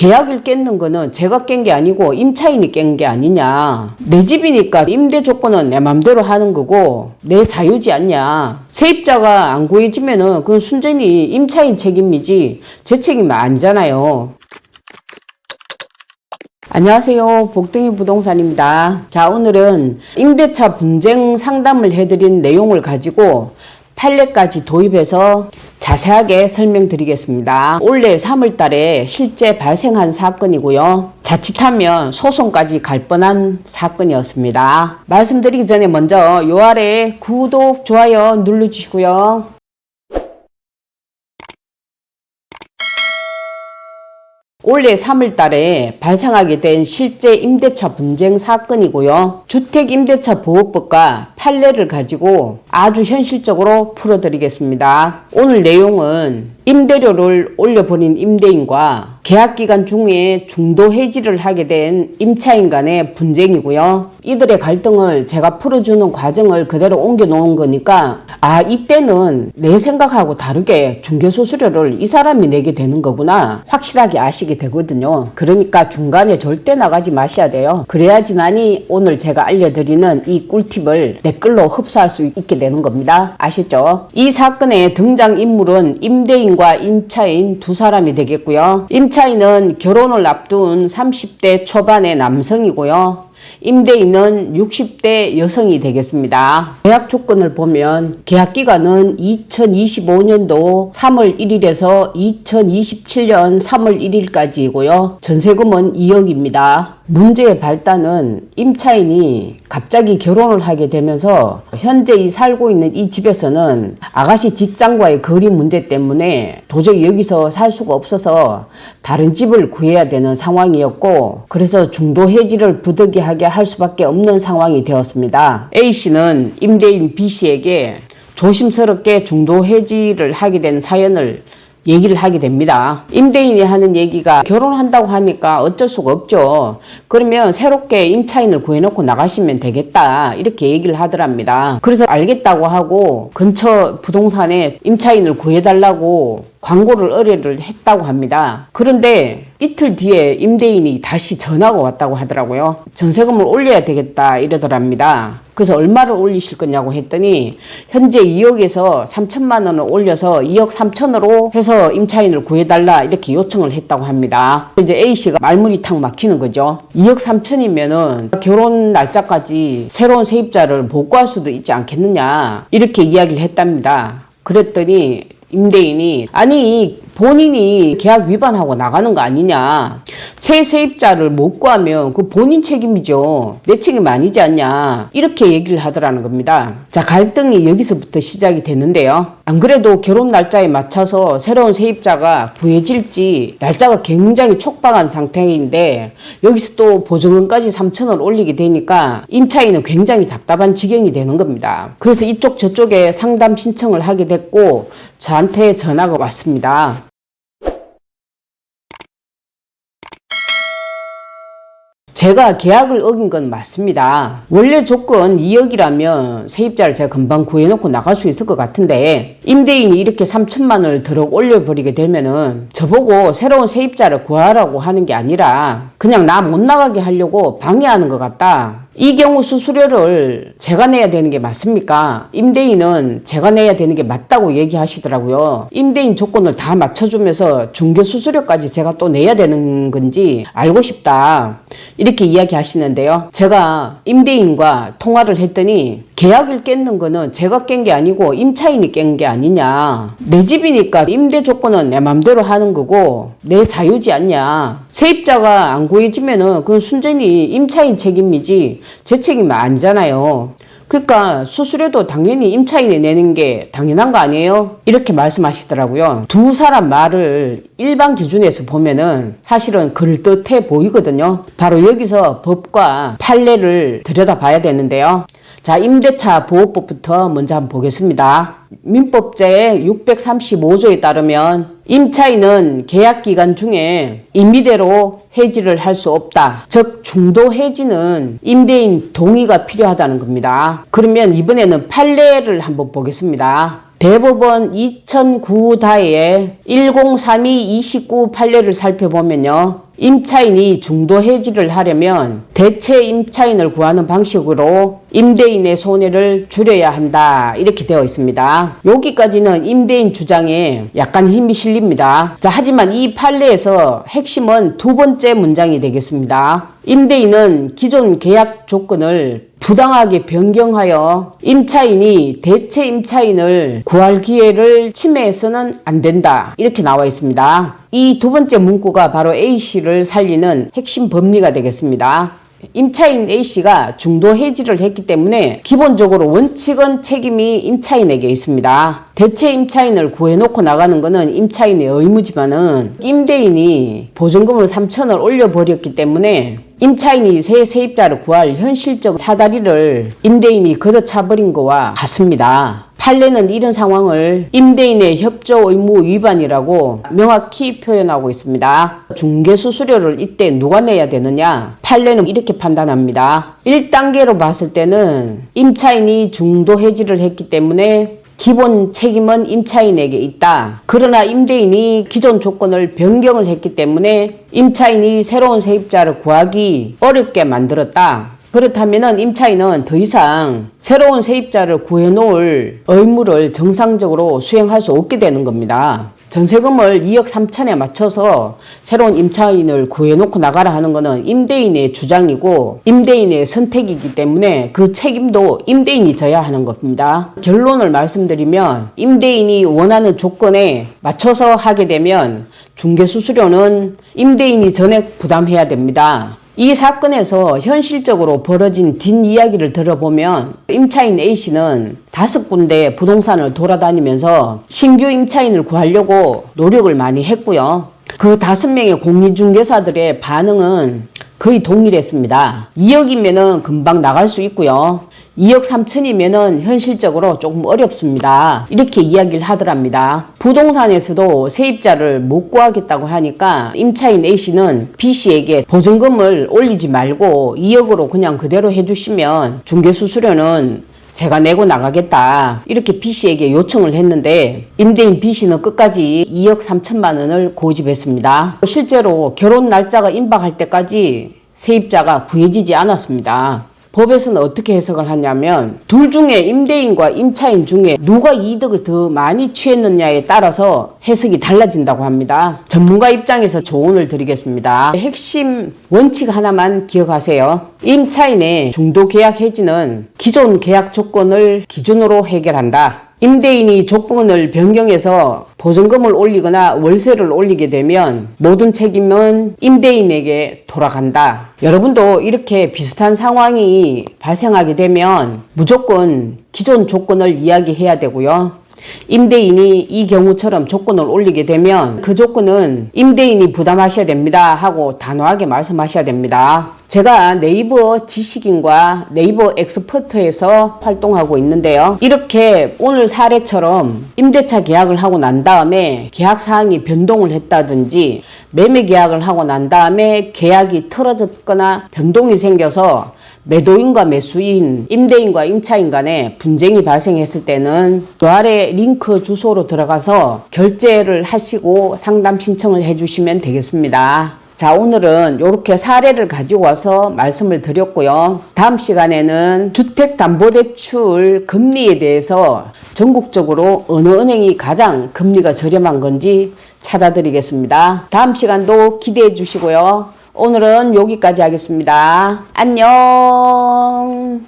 계약을 깼는 거는 제가 깬 게 아니고 임차인이 깬 게 아니냐. 내 집이니까 임대 조건은 내 맘대로 하는 거고 내 자유지 않냐. 세입자가 안 구해지면은 그건 순전히 임차인 책임이지 제 책임은 아니잖아요. 안녕하세요. 복등이 부동산입니다. 자, 오늘은 임대차 분쟁 상담을 해드린 내용을 가지고 판례까지 도입해서 자세하게 설명드리겠습니다. 올해 3월 달에 실제 발생한 사건이고요. 자칫하면 소송까지 갈 뻔한 사건이었습니다. 말씀드리기 전에 먼저 요 아래 구독, 좋아요 눌러주시고요. 올해 3월 달에 발생하게 된 실제 임대차 분쟁 사건이고요. 주택임대차 보호법과 판례를 가지고 아주 현실적으로 풀어드리겠습니다. 오늘 내용은 임대료를 올려버린 임대인과 계약기간 중에 중도 해지를 하게 된 임차인 간의 분쟁이고요. 이들의 갈등을 제가 풀어주는 과정을 그대로 옮겨 놓은 거니까 아 이때는 내 생각하고 다르게 중개수수료를 이 사람이 내게 되는 거구나 확실하게 아시게 되거든요. 그러니까 중간에 절대 나가지 마셔야 돼요. 그래야지만이 오늘 제가 알려드리는 이 꿀팁을 내 끌로 흡수할 수 있게 되는 겁니다. 아시죠? 이 사건의 등장 인물은 임대인 과 임차인 두 사람이 되겠고요. 임차인은 결혼을 앞둔 30대 초반의 남성이고요. 임대인은 60대 여성이 되겠습니다. 계약 조건을 보면 계약 기간은 2025년도 3월 1일에서 2027년 3월 1일까지이고요. 전세금은 2억입니다. 문제의 발단은 임차인이 갑자기 결혼을 하게 되면서 현재 이 살고 있는 이 집에서는 아가씨 직장과의 거리 문제 때문에 도저히 여기서 살 수가 없어서 다른 집을 구해야 되는 상황이었고 그래서 중도 해지를 부득이하게 할 수밖에 없는 상황이 되었습니다. A씨는 임대인 B씨에게 조심스럽게 중도 해지를 하게 된 사연을 얘기를 하게 됩니다. 임대인이 하는 얘기가 결혼한다고 하니까 어쩔 수가 없죠. 그러면 새롭게 임차인을 구해놓고 나가시면 되겠다. 이렇게 얘기를 하더랍니다. 그래서 알겠다고 하고 근처 부동산에 임차인을 구해달라고 광고를 의뢰를 했다고 합니다. 그런데 이틀 뒤에 임대인이 다시 전화가 왔다고 하더라고요. 전세금을 올려야 되겠다 이러더랍니다. 그래서 얼마를 올리실 거냐고 했더니 현재 2억에서 3천만 원을 올려서 2억 3천으로 해서 임차인을 구해달라 이렇게 요청을 했다고 합니다. 이제 A씨가 말문이 탁 막히는 거죠. 2억 3천이면은 결혼 날짜까지 새로운 세입자를 못 구할 수도 있지 않겠느냐 이렇게 이야기를 했답니다. 그랬더니 임대인이. 아니 본인이 계약 위반하고 나가는 거 아니냐. 새 세입자를 못 구하면 그 본인 책임이죠. 내 책임 아니지 않냐. 이렇게 얘기를 하더라는 겁니다. 자 갈등이 여기서부터 시작이 되는데요. 안 그래도 결혼 날짜에 맞춰서 새로운 세입자가 구해질지 날짜가 굉장히 촉박한 상태인데 여기서 또 보증금까지 3천원 올리게 되니까 임차인은 굉장히 답답한 지경이 되는 겁니다. 그래서 이쪽 저쪽에 상담 신청을 하게 됐고 저한테 전화가 왔습니다. 제가 계약을 어긴 건 맞습니다. 원래 조건 2억이라면 세입자를 제가 금방 구해놓고 나갈 수 있을 것 같은데 임대인이 이렇게 3천만 원을 들어 올려버리게 되면은 저보고 새로운 세입자를 구하라고 하는 게 아니라 그냥 나 못 나가게 하려고 방해하는 것 같다. 이 경우 수수료를 제가 내야 되는 게 맞습니까? 임대인은 제가 내야 되는 게 맞다고 얘기하시더라고요. 임대인 조건을 다 맞춰주면서 중개 수수료까지 제가 또 내야 되는 건지 알고 싶다. 이렇게 이야기하시는데요. 제가 임대인과 통화를 했더니 계약을 깼는 거는 제가 깬 게 아니고 임차인이 깬 게 아니냐. 내 집이니까 임대 조건은 내 맘대로 하는 거고 내 자유지 않냐. 세입자가 안 구해지면은 그건 순전히 임차인 책임이지 제 책임은 아니잖아요. 그러니까 수수료도 당연히 임차인이 내는 게 당연한 거 아니에요? 이렇게 말씀하시더라고요. 두 사람 말을 일반 기준에서 보면은 사실은 그럴듯해 보이거든요. 바로 여기서 법과 판례를 들여다봐야 되는데요. 자, 임대차 보호법부터 먼저 한번 보겠습니다. 민법제 635조에 따르면 임차인은 계약 기간 중에 임의대로 해지를 할 수 없다. 즉 중도 해지는 임대인 동의가 필요하다는 겁니다. 그러면 이번에는 판례를 한번 보겠습니다. 대법원 2009 다에 1032-29 판례를 살펴보면요. 임차인이 중도 해지를 하려면 대체 임차인을 구하는 방식으로 임대인의 손해를 줄여야 한다. 이렇게 되어 있습니다. 여기까지는 임대인 주장에 약간 힘이 실립니다. 자, 하지만 이 판례에서 핵심은 두 번째 문장이 되겠습니다. 임대인은 기존 계약 조건을 부당하게 변경하여 임차인이 대체 임차인을 구할 기회를 침해해서는 안 된다. 이렇게 나와 있습니다. 이 두 번째 문구가 바로 A씨를 살리는 핵심 법리가 되겠습니다. 임차인 A씨가 중도 해지를 했기 때문에 기본적으로 원칙은 책임이 임차인에게 있습니다. 대체 임차인을 구해놓고 나가는 것은 임차인의 의무지만은 임대인이 보증금을 3천을 올려버렸기 때문에 임차인이 새 세입자를 구할 현실적 사다리를 임대인이 걷어차버린 거와 같습니다. 판례는 이런 상황을 임대인의 협조 의무 위반이라고 명확히 표현하고 있습니다. 중개수수료를 이때 누가 내야 되느냐? 판례는 이렇게 판단합니다. 1단계로 봤을 때는 임차인이 중도 해지를 했기 때문에 기본 책임은 임차인에게 있다. 그러나 임대인이 기존 조건을 변경을 했기 때문에 임차인이 새로운 세입자를 구하기 어렵게 만들었다. 그렇다면 임차인은 더 이상 새로운 세입자를 구해놓을 의무를 정상적으로 수행할 수 없게 되는 겁니다. 전세금을 2억 3천에 맞춰서 새로운 임차인을 구해놓고 나가라 하는 것은 임대인의 주장이고 임대인의 선택이기 때문에 그 책임도 임대인이 져야 하는 겁니다. 결론을 말씀드리면 임대인이 원하는 조건에 맞춰서 하게 되면 중개수수료는 임대인이 전액 부담해야 됩니다. 이 사건에서 현실적으로 벌어진 뒷이야기를 들어보면 임차인 A씨는 다섯 군데 부동산을 돌아다니면서 신규 임차인을 구하려고 노력을 많이 했고요. 그 다섯 명의 공인중개사들의 반응은 거의 동일했습니다. 2억이면은 금방 나갈 수 있고요. 2억 3천이면은 현실적으로 조금 어렵습니다. 이렇게 이야기를 하더랍니다. 부동산에서도 세입자를 못 구하겠다고 하니까 임차인 A씨는 B씨에게 보증금을 올리지 말고 2억으로 그냥 그대로 해주시면 중개수수료는 제가 내고 나가겠다. 이렇게 B씨에게 요청을 했는데 임대인 B씨는 끝까지 2억 3천만 원을 고집했습니다. 실제로 결혼 날짜가 임박할 때까지 세입자가 구해지지 않았습니다. 법에서는 어떻게 해석을 하냐면 둘 중에 임대인과 임차인 중에 누가 이득을 더 많이 취했느냐에 따라서 해석이 달라진다고 합니다. 전문가 입장에서 조언을 드리겠습니다. 핵심 원칙 하나만 기억하세요. 임차인의 중도 계약 해지는 기존 계약 조건을 기준으로 해결한다. 임대인이 조건을 변경해서 보증금을 올리거나 월세를 올리게 되면 모든 책임은 임대인에게 돌아간다. 여러분도 이렇게 비슷한 상황이 발생하게 되면 무조건 기존 조건을 이야기해야 되고요. 임대인이 이 경우처럼 조건을 올리게 되면 그 조건은 임대인이 부담하셔야 됩니다 하고 단호하게 말씀하셔야 됩니다. 제가 네이버 지식인과 네이버 엑스퍼트에서 활동하고 있는데요. 이렇게 오늘 사례처럼 임대차 계약을 하고 난 다음에 계약 사항이 변동을 했다든지 매매 계약을 하고 난 다음에 계약이 틀어졌거나 변동이 생겨서 매도인과 매수인, 임대인과 임차인 간에 분쟁이 발생했을 때는 그 아래 링크 주소로 들어가서 결제를 하시고 상담 신청을 해주시면 되겠습니다. 자, 오늘은 이렇게 사례를 가지고 와서 말씀을 드렸고요. 다음 시간에는 주택담보대출 금리에 대해서 전국적으로 어느 은행이 가장 금리가 저렴한 건지 찾아드리겠습니다. 다음 시간도 기대해 주시고요. 오늘은 여기까지 하겠습니다. 안녕.